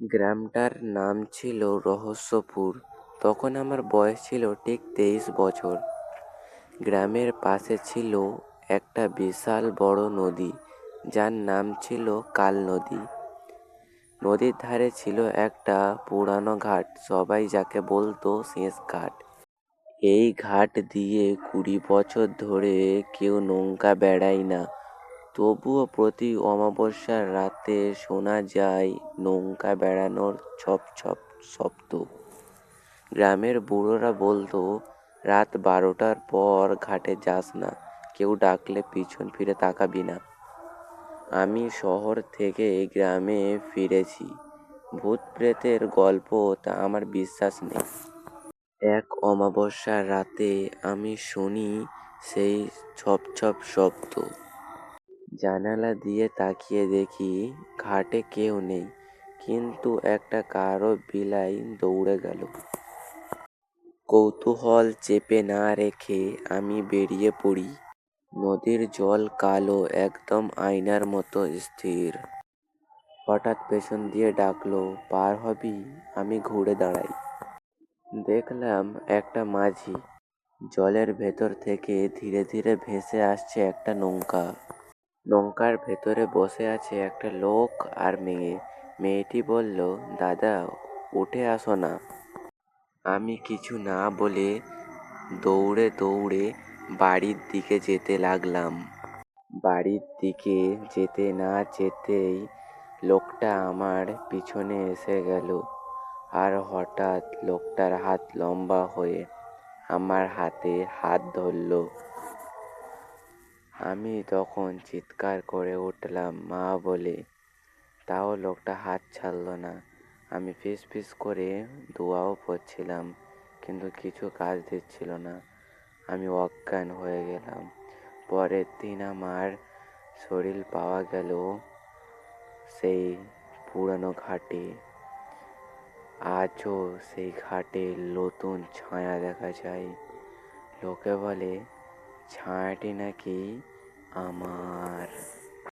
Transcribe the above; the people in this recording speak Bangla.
গ্রামটার নাম ছিল রহস্যপুর। তখন আমার বয়স ছিল ঠিক তেইশ বছর। গ্রামের পাশে ছিল একটা বিশাল বড় নদী, যার নাম ছিল কাল নদী। নদীর ধারে ছিল একটা পুরানো ঘাট, সবাই যাকে বলতো শেষ ঘাট। এই ঘাট দিয়ে কুড়ি বছর ধরে কেউ নৌকা বেড়ায় না। তবুও প্রতি অমাবস্যার রাতে শোনা যায় নৌকা বেড়ানোর ছপ ছপ শব্দ। গ্রামের বুড়োরা বলতো, রাত বারোটার পর ঘাটে যাস না, কেউ ডাকলে পিছন ফিরে তাকাবি না। আমি শহর থেকে গ্রামে ফিরেছি। ভূত প্রেতের গল্প তা আমার বিশ্বাস নেই। এক অমাবস্যার রাতে আমি শুনি সেই ছপ ছপ শব্দ। জানালা দিয়ে তাকিয়ে দেখি ঘাটে কেউ নেই, কিন্তু একটা কারও বিলাই দৌড়ে গেল। কৌতূহল চেপে না রেখে আমি বেরিয়ে পড়ি। নদীর জল কালো, একদম আয়নার মতো স্থির। হঠাৎ পেছন দিয়ে ডাকলো, পার হবি? আমি ঘুরে দাঁড়াই। দেখলাম একটা মাঝি। জলের ভেতর থেকে ধীরে ধীরে ভেসে আসছে একটা নৌকা। নৌকার ভেতরে বসে আছে একটা লোক আর মেয়ে। মেয়েটি বলল, দাদা, উঠে আসো না। আমি কিছু না বলে দৌড়ে দৌড়ে বাড়ির দিকে যেতে লাগলাম। বাড়ির দিকে যেতে না যেতেই লোকটা আমার পিছনে এসে গেল আর হঠাৎ লোকটার হাত লম্বা হয়ে আমার হাতে হাত ধরল। আমি তখন চিৎকার করে উঠলাম, মা, বলে। তাও লোকটা হাত ছাড়ল না। আমি ফিস ফিস করে দোয়াও পড়ছিলাম, কিন্তু কিছু কাজ দিচ্ছিল না। আমি অজ্ঞান হয়ে গেলাম। পরের দিন আমার শরীর পাওয়া গেল সেই পুরানো ঘাটে। আজও সেই ঘাটে নতুন ছায়া দেখা যায়। লোকে বলে ছায়াটি নাকি আমার?